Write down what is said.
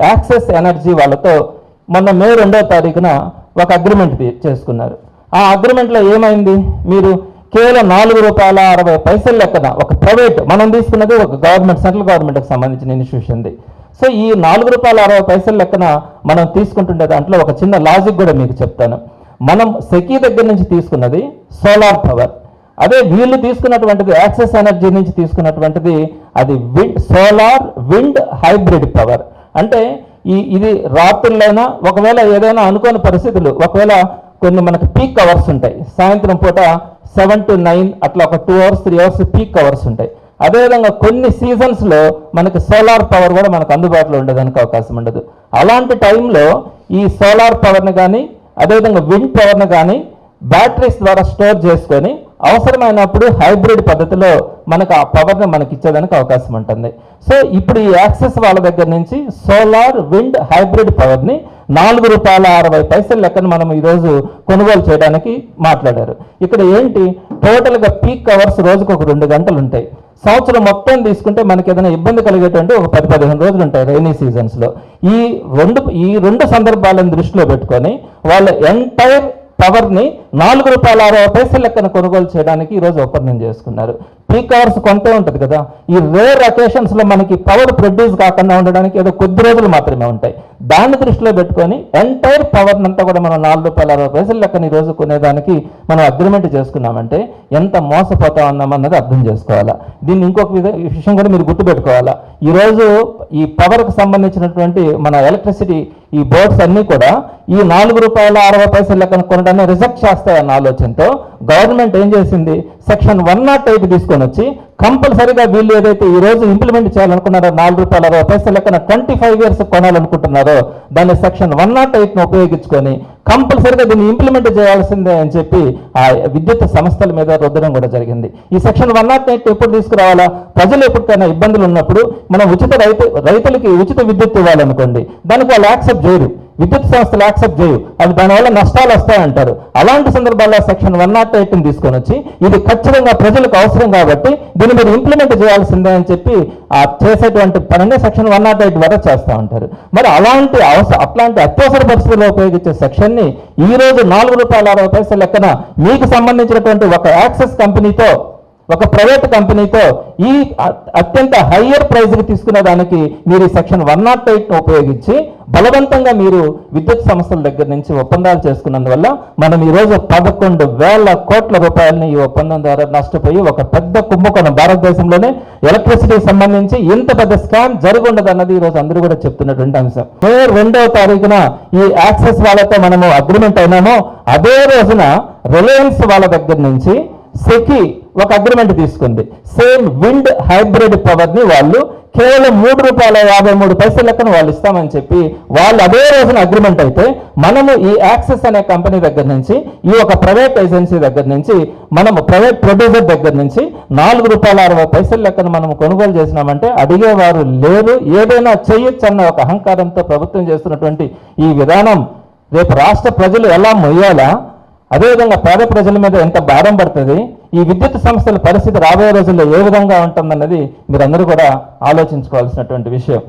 Access energy వాళ్ళతో మొన్న మే రెండో తారీఖున ఒక అగ్రిమెంట్ చేసుకున్నారు. ఆ అగ్రిమెంట్లో ఏమైంది? మీరు కేవలం నాలుగు రూపాయల అరవై పైసల లెక్కన ఒక ప్రైవేట్ మనం తీసుకున్నది ఒక గవర్నమెంట్ సెంట్రల్ గవర్నమెంట్కి సంబంధించిన ఇన్స్టిట్యూషన్ది సో ఈ నాలుగు రూపాయల అరవై పైసల లెక్కన మనం తీసుకుంటుండే దాంట్లో ఒక చిన్న లాజిక్ కూడా మీకు చెప్తాను. మనం సెకీ దగ్గర నుంచి తీసుకున్నది సోలార్ పవర్. అదే వీళ్ళు తీసుకున్నటువంటిది యాక్సెస్ ఎనర్జీ నుంచి తీసుకున్నటువంటిది అది wind solar wind hybrid power. అంటే ఈ ఇది రాత్రులైనా ఒకవేళ ఏదైనా అనుకోని పరిస్థితులు ఒకవేళ కొన్ని మనకు పీక్ అవర్స్ ఉంటాయి. సాయంత్రం పూట సెవెన్ టు నైన్ అట్లా ఒక two hours three hours peak hours ఉంటాయి. అదేవిధంగా కొన్ని సీజన్స్లో మనకి సోలార్ పవర్ కూడా మనకు అందుబాటులో ఉండేదానికి అవకాశం ఉండదు. అలాంటి టైంలో ఈ సోలార్ పవర్ని కానీ అదేవిధంగా విండ్ పవర్ని కానీ బ్యాటరీస్ ద్వారా స్టోర్ చేసుకొని అవసరమైనప్పుడు హైబ్రిడ్ పద్ధతిలో మనకు ఆ పవర్ని మనకి ఇచ్చేదానికి అవకాశం ఉంటుంది. సో ఇప్పుడు ఈ యాక్సెస్ వాళ్ళ దగ్గర నుంచి సోలార్ విండ్ హైబ్రిడ్ పవర్ని నాలుగు రూపాయల అరవై పైసల లెక్కన మనం ఈరోజు కొనుగోలు చేయడానికి మాట్లాడారు. ఇక్కడ ఏంటి? టోటల్గా పీక్ అవర్స్ రోజుకు ఒక రెండు గంటలు ఉంటాయి. సంవత్సరం మొత్తం తీసుకుంటే మనకి ఏదైనా ఇబ్బంది కలిగేటువంటి ఒక పది పదిహేను రోజులు ఉంటాయి రైనీ సీజన్స్లో ఈ రెండు ఈ రెండు సందర్భాలను దృష్టిలో పెట్టుకొని వాళ్ళ ఎంటైర్ పవర్ని నాలుగు రూపాయల అరవై పైసల లెక్కన కొనుగోలు చేయడానికి ఈరోజు ఒప్పందం చేసుకున్నారు. పీక్ అవర్స్ కొంతే ఉంటుంది కదా. ఈ రేర్ అకేషన్స్లో మనకి పవర్ ప్రొడ్యూస్ కాకుండా ఉండడానికి ఏదో కొద్ది రోజులు మాత్రమే ఉంటాయి. దాన్ని దృష్టిలో పెట్టుకొని ఎంటైర్ పవర్ని అంతా కూడా మనం నాలుగు రూపాయల అరవై పైసలు లెక్కని రోజు కొనేదానికి మనం అగ్రిమెంట్ చేసుకున్నామంటే ఎంత మోసపోతా ఉన్నామన్నది అర్థం చేసుకోవాలా. దీన్ని ఇంకొక ఈ విషయం కూడా మీరు గుర్తుపెట్టుకోవాలా. ఈరోజు ఈ పవర్కి సంబంధించినటువంటి మన ఎలక్ట్రిసిటీ ఈ బోర్డ్స్ అన్నీ కూడా ఈ నాలుగు రూపాయల అరవై పైసలు లెక్కన కొనడాన్ని రిజెక్ట్ చేస్తాయన్న ఆలోచనతో గవర్నమెంట్ ఏం చేసింది? సెక్షన్ వన్ నాట్ ఎయిట్ తీసుకొని వచ్చి కంపల్సరీగా వీళ్ళు ఏదైతే ఈ రోజు ఇంప్లిమెంట్ చేయాలనుకున్నారో నాలుగు రూపాయల అరవై పైసలు లెక్కన ట్వంటీ ఫైవ్ ఇయర్స్ కొనాలనుకుంటున్నారో దాన్ని సెక్షన్ వన్ నాట్ ఎయిట్ను ఉపయోగించుకొని కంపల్సరీగా దీన్ని ఇంప్లిమెంట్ చేయాల్సిందే అని చెప్పి ఆ విద్యుత్ సంస్థల మీద రుద్దడం కూడా జరిగింది. ఈ సెక్షన్ వన్ నాట్ ఎయిట్ ఎప్పుడు తీసుకురావాలా? ప్రజలు ఎప్పటికైనా ఇబ్బందులు ఉన్నప్పుడు మనం ఉచిత రైతు రైతులకి ఉచిత విద్యుత్ ఇవ్వాలనుకోండి దానికి వాళ్ళు యాక్సెప్ట్ చేయరు. విద్యుత్ సంస్థలు యాక్సెప్ట్ చేయు. అది దానివల్ల నష్టాలు వస్తాయంటారు. అలాంటి సందర్భాల్లో సెక్షన్ వన్ నాట్ ఎయిట్ని తీసుకొని వచ్చి ఇది ఖచ్చితంగా ప్రజలకు అవసరం కాబట్టి దీన్ని మీరు ఇంప్లిమెంట్ చేయాల్సిందే అని చెప్పి ఆ చేసేటువంటి పనిని సెక్షన్ వన్ నాట్ ఎయిట్ వరకు చేస్తూ ఉంటారు. మరి అలాంటి అవసరం అట్లాంటి అత్యవసర పరిస్థితుల్లో ఉపయోగించే సెక్షన్ని ఈ రోజు నాలుగు రూపాయల అరవై పైసల లెక్కన మీకు సంబంధించినటువంటి ఒక యాక్సెస్ కంపెనీతో ఒక ప్రైవేట్ కంపెనీతో ఈ అత్యంత హయ్యర్ ప్రైజ్కి తీసుకునే దానికి మీరు ఈ సెక్షన్ వన్ నాట్ ఎయిట్ను ఉపయోగించి బలవంతంగా మీరు విద్యుత్ సంస్థల దగ్గర నుంచి ఒప్పందాలు చేసుకున్నందువల్ల మనం ఈరోజు పదకొండు వేల కోట్ల రూపాయలని ఈ ఒప్పందం ద్వారా నష్టపోయి ఒక పెద్ద కుంభకోణం భారతదేశంలోనే ఎలక్ట్రిసిటీకి సంబంధించి ఇంత పెద్ద స్కామ్ జరుగుండదు అన్నది ఈరోజు అందరూ కూడా చెప్తున్నటువంటి అంశం. మే రెండవ తారీఖున ఈ యాక్సెస్ వాళ్ళతో మనము అగ్రిమెంట్ అయినామో అదే రోజున రిలయన్స్ వాళ్ళ దగ్గర నుంచి సెకి ఒక అగ్రిమెంట్ తీసుకుంది. సేమ్ విండ్ హైబ్రిడ్ పవర్ని వాళ్ళు కేవలం మూడు రూపాయల యాభై మూడు పైసల లెక్కన వాళ్ళు ఇస్తామని చెప్పి వాళ్ళు అదే రోజున అగ్రిమెంట్ అయితే మనము ఈ యాక్సెస్ అనే కంపెనీ దగ్గర నుంచి ఈ ఒక ప్రైవేట్ ఏజెన్సీ దగ్గర నుంచి మనము ప్రైవేట్ ప్రొడ్యూసర్ దగ్గర నుంచి నాలుగు రూపాయల అరవై పైసల లెక్కన మనం కొనుగోలు చేసినామంటే అడిగేవారు లేరు. ఏదైనా చేయొచ్చు అన్న ఒక అహంకారంతో ప్రభుత్వం చేస్తున్నటువంటి ఈ విధానం రేపు రాష్ట్ర ప్రజలు ఎలా మొయ్యాలా? అదేవిధంగా పేద ప్రజల మీద ఎంత భారం పడుతుంది ఈ విద్యుత్ సంస్థల పరిస్థితి రాబోయే రోజుల్లో ఏ విధంగా ఉంటుందన్నది మీరందరూ కూడా ఆలోచించుకోవాల్సినటువంటి విషయం.